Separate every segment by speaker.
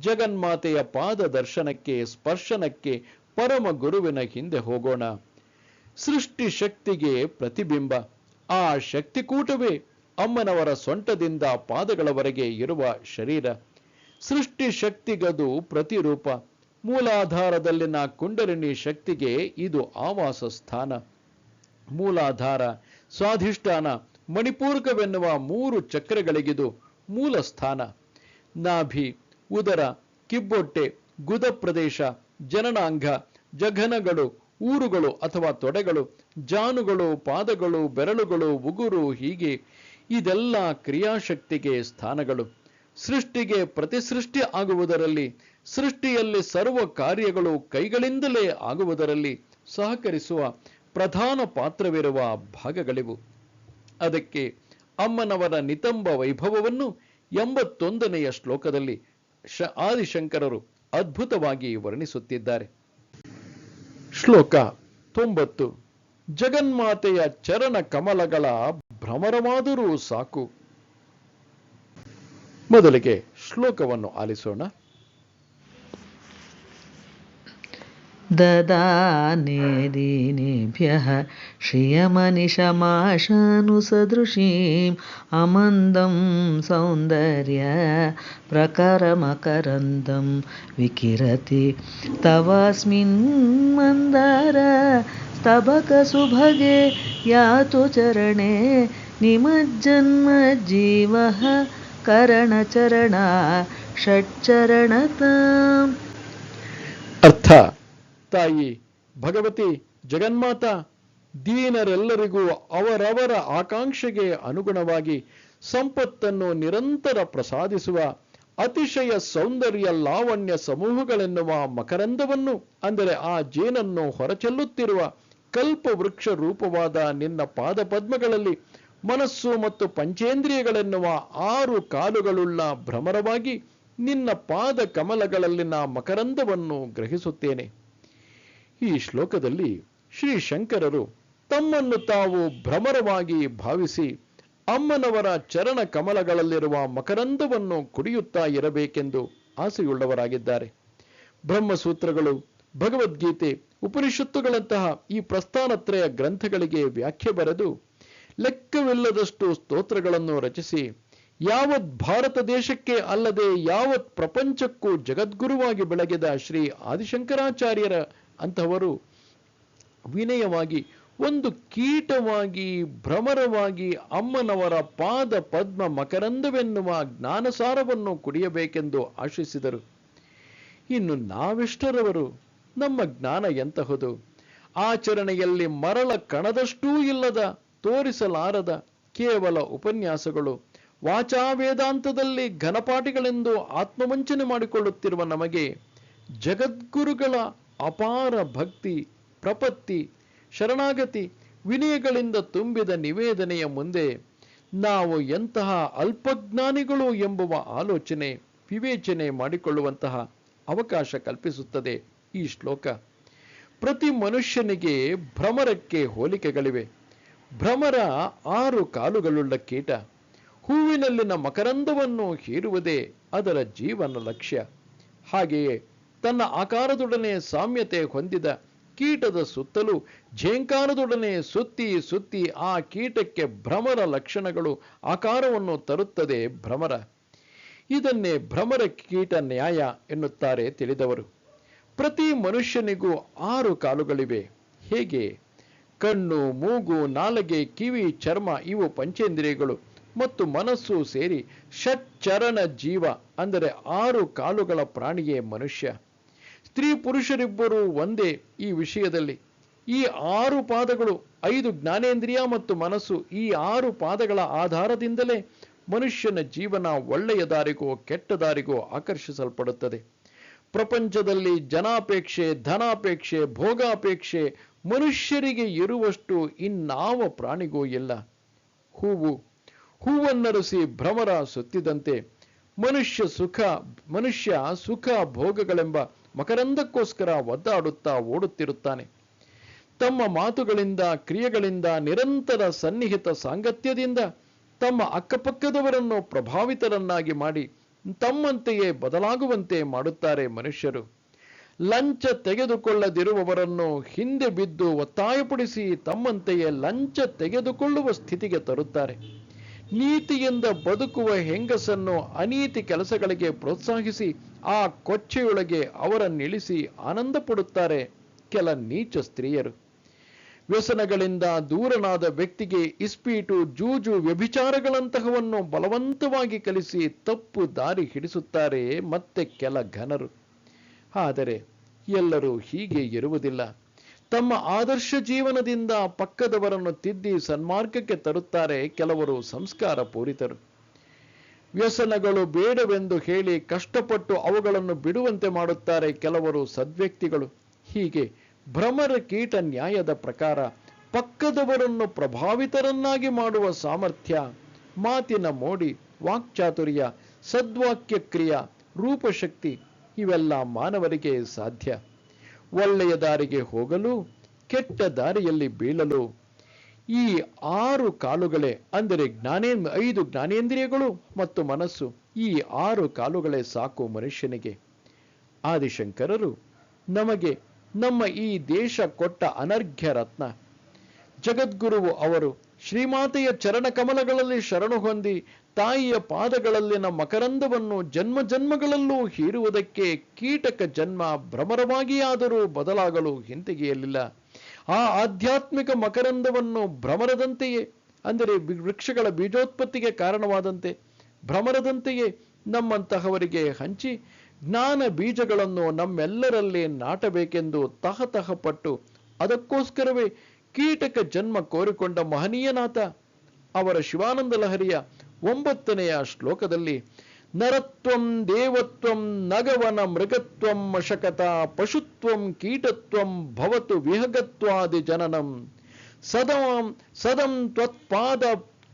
Speaker 1: ಜಗನ್ಮಾತೆಯ ಪಾದ ದರ್ಶನಕ್ಕೆ, ಸ್ಪರ್ಶನಕ್ಕೆ, ಪರಮ ಗುರುವಿನ ಹಿಂದೆ ಹೋಗೋಣ. ಸೃಷ್ಟಿ ಶಕ್ತಿಗೆ ಪ್ರತಿಬಿಂಬ. ಆ ಶಕ್ತಿಕೂಟವೇ ಅಮ್ಮನವರ ಸೊಂಟದಿಂದ ಪಾದಗಳವರೆಗೆ ಇರುವ ಶರೀರ. ಸೃಷ್ಟಿ ಶಕ್ತಿಗದು ಪ್ರತಿರೂಪ. ಮೂಲಾಧಾರದಲ್ಲಿನ ಕುಂಡಲಿನಿ ಶಕ್ತಿಗೆ ಇದು ಆವಾಸ ಸ್ಥಾನ. ಮೂಲಾಧಾರ, ಸ್ವಾಧಿಷ್ಠಾನ, ಮಣಿಪೂರ್ಕವೆನ್ನುವ ಮೂರು ಚಕ್ರಗಳಿಗಿದು ಮೂಲ ಸ್ಥಾನ. ನಾಭಿ ಉದರ, ಕಿಬ್ಬೊಟ್ಟೆ, ಗುದ ಪ್ರದೇಶ, ಜನನಾಂಗ, ಜಘನಗಳು, ಊರುಗಳು ಅಥವಾ ತೊಡೆಗಳು, ಜಾನುಗಳು, ಪಾದಗಳು, ಬೆರಳುಗಳು, ಉಗುರು ಹೀಗೆ ಇದೆಲ್ಲ ಕ್ರಿಯಾಶಕ್ತಿಗೆ ಸ್ಥಾನಗಳು. ಸೃಷ್ಟಿಗೆ ಪ್ರತಿಸೃಷ್ಟಿ ಆಗುವುದರಲ್ಲಿ, ಸೃಷ್ಟಿಯಲ್ಲಿ ಸರ್ವ ಕಾರ್ಯಗಳು ಕೈಗಳಿಂದಲೇ ಆಗುವುದರಲ್ಲಿ ಸಹಕರಿಸುವ ಪ್ರಧಾನ ಪಾತ್ರವಿರುವ ಭಾಗಗಳಿವು. ಅದಕ್ಕೆ ಅಮ್ಮನವರ ನಿತಂಬ ವೈಭವವನ್ನು ಎಂಬತ್ತೊಂದನೆಯ ಶ್ಲೋಕದಲ್ಲಿ ಶ ಆದಿಶಂಕರರು ಅದ್ಭುತವಾಗಿ ವರ್ಣಿಸುತ್ತಿದ್ದಾರೆ. ಶ್ಲೋಕ ತೊಂಬತ್ತು. ಜಗನ್ಮಾತೆಯ ಚರಣ ಕಮಲಗಳ ಭ್ರಮರವಾದರೂ ಸಾಕು. ಮೊದಲಿಗೆ ಶ್ಲೋಕವನ್ನು ಆಲಿಸೋಣ.
Speaker 2: ददाने दीनेभ्यः श्रियमनिशमाशानुसदृशीम् अमन्दं सौन्दर्य प्रकरमकरन्दं विकिरति। तवास्मिन् मन्दार स्तबकसुभगे यातु चरणे निमज्जन्मज्जीवः करणचरणाषट्चरणताम्
Speaker 1: अर्थ ತಾಯಿ, ಭಗವತಿ ಜಗನ್ಮಾತ, ದೀನರೆಲ್ಲರಿಗೂ ಅವರವರ ಆಕಾಂಕ್ಷೆಗೆ ಅನುಗುಣವಾಗಿ ಸಂಪತ್ತನ್ನು ನಿರಂತರ ಪ್ರಸಾದಿಸುವ ಅತಿಶಯ ಸೌಂದರ್ಯ ಲಾವಣ್ಯ ಸಮೂಹಗಳೆನ್ನುವ ಮಕರಂದವನ್ನು, ಅಂದರೆ ಆ ಜೇನನ್ನು ಹೊರಚೆಲ್ಲುತ್ತಿರುವ ಕಲ್ಪವೃಕ್ಷ ರೂಪವಾದ ನಿನ್ನ ಪಾದಪದ್ಮಗಳಲ್ಲಿ ಮನಸ್ಸು ಮತ್ತು ಪಂಚೇಂದ್ರಿಯಗಳೆನ್ನುವ ಆರು ಕಾಲುಗಳುಳ್ಳ ಭ್ರಮರವಾಗಿ ನಿನ್ನ ಪಾದ ಕಮಲಗಳಲ್ಲಿನ ಮಕರಂದವನ್ನು ಗ್ರಹಿಸುತ್ತೇನೆ. ಈ ಶ್ಲೋಕದಲ್ಲಿ ಶ್ರೀ ಶಂಕರರು ತಮ್ಮನ್ನು ತಾವು ಭ್ರಮರವಾಗಿ ಭಾವಿಸಿ ಅಮ್ಮನವರ ಚರಣ ಕಮಲಗಳಲ್ಲಿರುವ ಮಕರಂದವನ್ನು ಕುಡಿಯುತ್ತಾ ಇರಬೇಕೆಂದು ಆಸೆಯುಳ್ಳವರಾಗಿದ್ದಾರೆ. ಬ್ರಹ್ಮಸೂತ್ರಗಳು, ಭಗವದ್ಗೀತೆ, ಉಪನಿಷತ್ತುಗಳಂತಹ ಈ ಪ್ರಸ್ಥಾನತ್ರಯ ಗ್ರಂಥಗಳಿಗೆ ವ್ಯಾಖ್ಯೆ ಬರೆದು ಲೆಕ್ಕವಿಲ್ಲದಷ್ಟು ಸ್ತೋತ್ರಗಳನ್ನು ರಚಿಸಿ ಯಾವತ್ ಭಾರತ ದೇಶಕ್ಕೆ ಅಲ್ಲದೆ ಯಾವತ್ ಪ್ರಪಂಚಕ್ಕೂ ಜಗದ್ಗುರುವಾಗಿ ಬೆಳಗಿದ ಶ್ರೀ ಆದಿಶಂಕರಾಚಾರ್ಯರ ಅಂತಹವರು ವಿನಯವಾಗಿ, ಒಂದು ಕೀಟವಾಗಿ, ಭ್ರಮರವಾಗಿ ಅಮ್ಮನವರ ಪಾದ ಪದ್ಮ ಮಕರಂದವೆನ್ನುವ ಜ್ಞಾನಸಾರವನ್ನು ಕುಡಿಯಬೇಕೆಂದು ಆಶಿಸಿದರು. ಇನ್ನು ನಾವೆಷ್ಟರವರು? ನಮ್ಮ ಜ್ಞಾನ ಎಂತಹುದು? ಆಚರಣೆಯಲ್ಲಿ ಮರಳ ಕಣದಷ್ಟೂ ಇಲ್ಲದ, ತೋರಿಸಲಾರದ ಕೇವಲ ಉಪನ್ಯಾಸಗಳು. ವಾಚಾ ವೇದಾಂತದಲ್ಲಿ ಘನಪಾಠಿಗಳೆಂದು ಆತ್ಮವಂಚನೆ ಮಾಡಿಕೊಳ್ಳುತ್ತಿರುವ ನಮಗೆ ಜಗದ್ಗುರುಗಳ ಅಪಾರ ಭಕ್ತಿ, ಪ್ರಪತ್ತಿ, ಶರಣಾಗತಿ, ವಿನಯಗಳಿಂದ ತುಂಬಿದ ನಿವೇದನೆಯ ಮುಂದೆ ನಾವು ಎಂತಹ ಅಲ್ಪಜ್ಞಾನಿಗಳು ಎಂಬುವ ಆಲೋಚನೆ, ವಿವೇಚನೆ ಮಾಡಿಕೊಳ್ಳುವಂತಹ ಅವಕಾಶ ಕಲ್ಪಿಸುತ್ತದೆ ಈ ಶ್ಲೋಕ. ಪ್ರತಿ ಮನುಷ್ಯನಿಗೆ ಭ್ರಮರಕ್ಕೆ ಹೋಲಿಕೆಗಳಿವೆ. ಭ್ರಮರ ಆರು ಕಾಲುಗಳುಳ್ಳ ಕೀಟ, ಹೂವಿನಲ್ಲಿನ ಮಕರಂದವನ್ನು ಹೀರುವುದೇ ಅದರ ಜೀವನ ಲಕ್ಷ್ಯ. ಹಾಗೆಯೇ ತನ್ನ ಆಕಾರದೊಡನೆ ಸಾಮ್ಯತೆ ಹೊಂದಿದ ಕೀಟದ ಸುತ್ತಲೂ ಝೇಂಕಾರದೊಡನೆ ಸುತ್ತಿ ಸುತ್ತಿ ಆ ಕೀಟಕ್ಕೆ ಭ್ರಮರ ಲಕ್ಷಣಗಳು ಆಕಾರವನ್ನು ತರುತ್ತದೆ ಭ್ರಮರ. ಇದನ್ನೇ ಭ್ರಮರ ಕೀಟ ನ್ಯಾಯ ಎನ್ನುತ್ತಾರೆ ತಿಳಿದವರು. ಪ್ರತಿ ಮನುಷ್ಯನಿಗೂ ಆರು ಕಾಲುಗಳಿವೆ. ಹೇಗೆ? ಕಣ್ಣು, ಮೂಗು, ನಾಲಗೆ, ಕಿವಿ, ಚರ್ಮ ಇವು ಪಂಚೇಂದ್ರಿಯಗಳು ಮತ್ತು ಮನಸ್ಸು ಸೇರಿ ಷಟ್ಚರಣ ಜೀವ ಅಂದರೆ ಆರು ಕಾಲುಗಳ ಪ್ರಾಣಿಯೇ ಮನುಷ್ಯ. ಸ್ತ್ರೀ ಪುರುಷರಿಬ್ಬರು ಒಂದೇ ಈ ವಿಷಯದಲ್ಲಿ. ಈ ಆರು ಪಾದಗಳು ಐದು ಜ್ಞಾನೇಂದ್ರಿಯ ಮತ್ತು ಮನಸ್ಸು ಈ ಆರು ಪಾದಗಳ ಆಧಾರದಿಂದಲೇ ಮನುಷ್ಯನ ಜೀವನ ಒಳ್ಳೆಯ ದಾರಿಗೋ ಕೆಟ್ಟ ದಾರಿಗೋ ಆಕರ್ಷಿಸಲ್ಪಡುತ್ತದೆ. ಪ್ರಪಂಚದಲ್ಲಿ ಜನಾಪೇಕ್ಷೆ, ಧನಾಪೇಕ್ಷೆ, ಭೋಗಾಪೇಕ್ಷೆ ಮನುಷ್ಯರಿಗೆ ಇರುವಷ್ಟು ಇನ್ನಾವ ಪ್ರಾಣಿಗೂ ಇಲ್ಲ. ಹೂವು, ಹೂವನ್ನರಸಿ ಭ್ರಮರ ಸುತ್ತಿದಂತೆ ಮನುಷ್ಯ ಸುಖ ಮನುಷ್ಯ ಸುಖ ಭೋಗಗಳೆಂಬ ಮಕರಂದಕ್ಕೋಸ್ಕರ ಒದ್ದಾಡುತ್ತಾ ಓಡುತ್ತಿರುತ್ತಾನೆ. ತಮ್ಮ ಮಾತುಗಳಿಂದ, ಕ್ರಿಯೆಗಳಿಂದ, ನಿರಂತರ ಸನ್ನಿಹಿತ ಸಾಂಗತ್ಯದಿಂದ ತಮ್ಮ ಅಕ್ಕಪಕ್ಕದವರನ್ನು ಪ್ರಭಾವಿತರನ್ನಾಗಿ ಮಾಡಿ ತಮ್ಮಂತೆಯೇ ಬದಲಾಗುವಂತೆ ಮಾಡುತ್ತಾರೆ ಮನುಷ್ಯರು. ಲಂಚ ತೆಗೆದುಕೊಳ್ಳದಿರುವವರನ್ನು ಹಿಂದೆ ಬಿದ್ದು ಒತ್ತಾಯಪಡಿಸಿ ತಮ್ಮಂತೆಯೇ ಲಂಚ ತೆಗೆದುಕೊಳ್ಳುವ ಸ್ಥಿತಿಗೆ ತರುತ್ತಾರೆ. ನೀತಿಯಿಂದ ಬದುಕುವ ಹೆಂಗಸನ್ನು ಅನೀತಿ ಕೆಲಸಗಳಿಗೆ ಪ್ರೋತ್ಸಾಹಿಸಿ ಆ ಕೊಚ್ಚೆಯೊಳಗೆ ಅವರನ್ನಿಳಿಸಿ ಆನಂದ ಪಡುತ್ತಾರೆ ಕೆಲ ನೀಚ ಸ್ತ್ರೀಯರು. ವ್ಯಸನಗಳಿಂದ ದೂರನಾದ ವ್ಯಕ್ತಿಗೆ ಇಸ್ಪೀಟು ಜೂಜು ವ್ಯಭಿಚಾರಗಳಂತಹವನ್ನು ಬಲವಂತವಾಗಿ ಕಲಿಸಿ ತಪ್ಪು ದಾರಿ ಹಿಡಿಸುತ್ತಾರೆ ಮತ್ತೆ ಕೆಲ ಘನರು. ಆದರೆ ಎಲ್ಲರೂ ಹೀಗೆ ಇರುವುದಿಲ್ಲ. ತಮ್ಮ ಆದರ್ಶ ಜೀವನದಿಂದ ಪಕ್ಕದವರನ್ನು ತಿದ್ದಿ ಸನ್ಮಾರ್ಗಕ್ಕೆ ತರುತ್ತಾರೆ ಕೆಲವರು ಸಂಸ್ಕಾರ ಪೂರಿತರು ವ್ಯಸನಗಳು ಬೇಡವೆಂದು ಹೇಳಿ ಕಷ್ಟಪಟ್ಟು ಅವುಗಳನ್ನು ಬಿಡುವಂತೆ ಮಾಡುತ್ತಾರೆ ಕೆಲವರು ಸದ್ವ್ಯಕ್ತಿಗಳು. ಹೀಗೆ ಭ್ರಮರ ಕೀಟ ನ್ಯಾಯದ ಪ್ರಕಾರ ಪಕ್ಕದವರನ್ನು ಪ್ರಭಾವಿತರನ್ನಾಗಿ ಮಾಡುವ ಸಾಮರ್ಥ್ಯ, ಮಾತಿನ ಮೋಡಿ, ವಾಕ್ಚಾತುರ್ಯ, ಸದ್ವಾಕ್ಯ ಕ್ರಿಯಾ, ರೂಪಶಕ್ತಿ ಇವೆಲ್ಲ ಮಾನವರಿಗೆ ಸಾಧ್ಯ. ಒಳ್ಳೆಯ ದಾರಿಗೆ ಹೋಗಲು, ಕೆಟ್ಟ ದಾರಿಯಲ್ಲಿ ಬೀಳಲು ಈ ಆರು ಕಾಲುಗಳೇ ಅಂದರೆ ಜ್ಞಾನೇ ಐದು ಜ್ಞಾನೇಂದ್ರಿಯಗಳು ಮತ್ತು ಮನಸ್ಸು, ಈ ಆರು ಕಾಲುಗಳೇ ಸಾಕು ಮನುಷ್ಯನಿಗೆ. ಆದಿಶಂಕರರು, ನಮಗೆ ನಮ್ಮ ಈ ದೇಶ ಕೊಟ್ಟ ಅನರ್ಘ್ಯ ರತ್ನ. ಜಗದ್ಗುರುವು ಅವರು ಶ್ರೀಮಾತೆಯ ಚರಣ ಕಮಲಗಳಲ್ಲಿ ಶರಣು ಹೊಂದಿ ತಾಯಿಯ ಪಾದಗಳಲ್ಲಿನ ಮಕರಂದವನ್ನು ಜನ್ಮ ಜನ್ಮಗಳಲ್ಲೂ ಹೀರುವುದಕ್ಕೆ ಕೀಟಕ ಜನ್ಮ ಭ್ರಮರವಾಗಿಯಾದರೂ ಬದಲಾಗಲು ಹಿಂತೆಗೆಯಲಿಲ್ಲ. ಆ ಆಧ್ಯಾತ್ಮಿಕ ಮಕರಂದವನ್ನು ಭ್ರಮರದಂತೆಯೇ, ಅಂದರೆ ವೃಕ್ಷಗಳ ಬೀಜೋತ್ಪತ್ತಿಗೆ ಕಾರಣವಾದಂತೆ ಭ್ರಮರದಂತೆಯೇ ನಮ್ಮಂತಹವರಿಗೆ ಹಂಚಿ ಜ್ಞಾನ ಬೀಜಗಳನ್ನು ನಮ್ಮೆಲ್ಲರಲ್ಲಿ ನಾಟಬೇಕೆಂದು ತಹತಹಪಟ್ಟು ಅದಕ್ಕೋಸ್ಕರವೇ ಕೀಟಕ ಜನ್ಮ ಕೋರಿಕೊಂಡ ಮಹನೀಯನಾಥ ಅವರ ಶಿವಾನಂದ ಲಹರಿಯ ಒಂಬತ್ತನೆಯ ಶ್ಲೋಕದಲ್ಲಿ நரத்வம் தேவத்வம் நகவன மிருகத்வம் அஷகதா பசுத்வம் கீட்டத்வம் பவத்து விஹகத்வாதி ஜனனம் சதம் சதம் துவத் பாத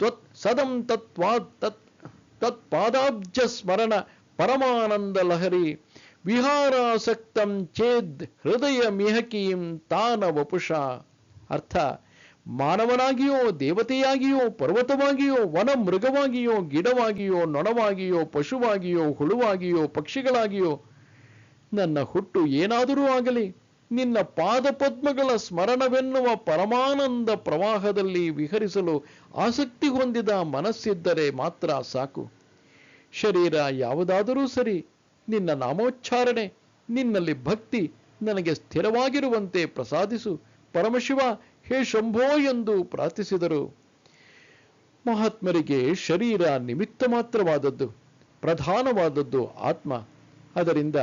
Speaker 1: துவத் சதம் தத்வா தத் தத் பாதாப்ஜ ஸ்மரண பரமானந்த லஹரி விஹாராசக்தம் சேத் ஹிருதய மிஹகியும் தான வபுஷா அர்த்த ಮಾನವನಾಗಿಯೋ, ದೇವತೆಯಾಗಿಯೋ, ಪರ್ವತವಾಗಿಯೋ ವನ ಮೃಗವಾಗಿಯೋ ಗಿಡವಾಗಿಯೋ, ನೊಣವಾಗಿಯೋ, ಪಶುವಾಗಿಯೋ, ಹುಳುವಾಗಿಯೋ, ಪಕ್ಷಿಗಳಾಗಿಯೋ, ನನ್ನ ಹುಟ್ಟು ಏನಾದರೂ ಆಗಲಿ, ನಿನ್ನ ಪಾದಪದ್ಮಗಳ ಸ್ಮರಣವೆನ್ನುವ ಪರಮಾನಂದ ಪ್ರವಾಹದಲ್ಲಿ ವಿಹರಿಸಲು ಆಸಕ್ತಿ ಹೊಂದಿದ ಮನಸ್ಸಿದ್ದರೆ ಮಾತ್ರ ಸಾಕು. ಶರೀರ ಯಾವುದಾದರೂ ಸರಿ, ನಿನ್ನ ನಾಮೋಚ್ಚಾರಣೆ, ನಿನ್ನಲ್ಲಿ ಭಕ್ತಿ ನನಗೆ ಸ್ಥಿರವಾಗಿರುವಂತೆ ಪ್ರಸಾದಿಸು. ಪರಮಶಿವ ಹೇ ಶಂಭೋ ಎಂದು ಪ್ರಾರ್ಥಿಸಿದರು. ಮಹಾತ್ಮರಿಗೆ ಶರೀರ ನಿಮಿತ್ತ ಮಾತ್ರವಾದದ್ದು, ಪ್ರಧಾನವಾದದ್ದು ಆತ್ಮ. ಅದರಿಂದ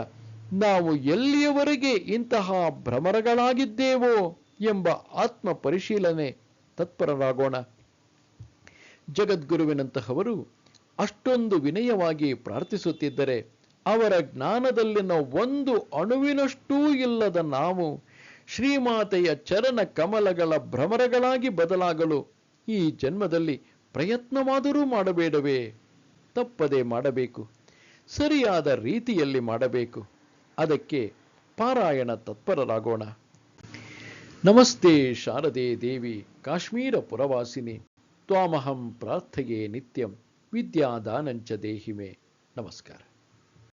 Speaker 1: ನಾವು ಎಲ್ಲಿಯವರೆಗೆ ಇಂತಹ ಭ್ರಮರಗಳಾಗಿದ್ದೇವೋ ಎಂಬ ಆತ್ಮ ಪರಿಶೀಲನೆ ತತ್ಪರರಾಗೋಣ. ಜಗದ್ಗುರುವಿನಂತಹವರು ಅಷ್ಟೊಂದು ವಿನಯವಾಗಿ ಪ್ರಾರ್ಥಿಸುತ್ತಿದ್ದರೆ ಅವರ ಜ್ಞಾನದಲ್ಲಿನ ಒಂದು ಅಣುವಿನಷ್ಟೂ ಇಲ್ಲದ ನಾವು ಶ್ರೀಮಾತೆಯ ಚರಣ ಕಮಲಗಳ ಭ್ರಮರಗಳಾಗಿ ಬದಲಾಗಲು ಈ ಜನ್ಮದಲ್ಲಿ ಪ್ರಯತ್ನವಾದರೂ ಮಾಡಬೇಡವೇ? ತಪ್ಪದೆ ಮಾಡಬೇಕು. ಸರಿಯಾದ ರೀತಿಯಲ್ಲಿ ಮಾಡಬೇಕು. ಅದಕ್ಕೆ ಪಾರಾಯಣ ತತ್ಪರರಾಗೋಣ. ನಮಸ್ತೆ ಶಾರದೆ ದೇವಿ ಕಾಶ್ಮೀರ ಪುರವಾಸಿನಿ. ತ್ವಾಮಹಂ ಪ್ರಾರ್ಥೆಯೇ ನಿತ್ಯಂ ವಿದ್ಯಾದಾನಂಚ ದೇಹಿಮೆ. ನಮಸ್ಕಾರ.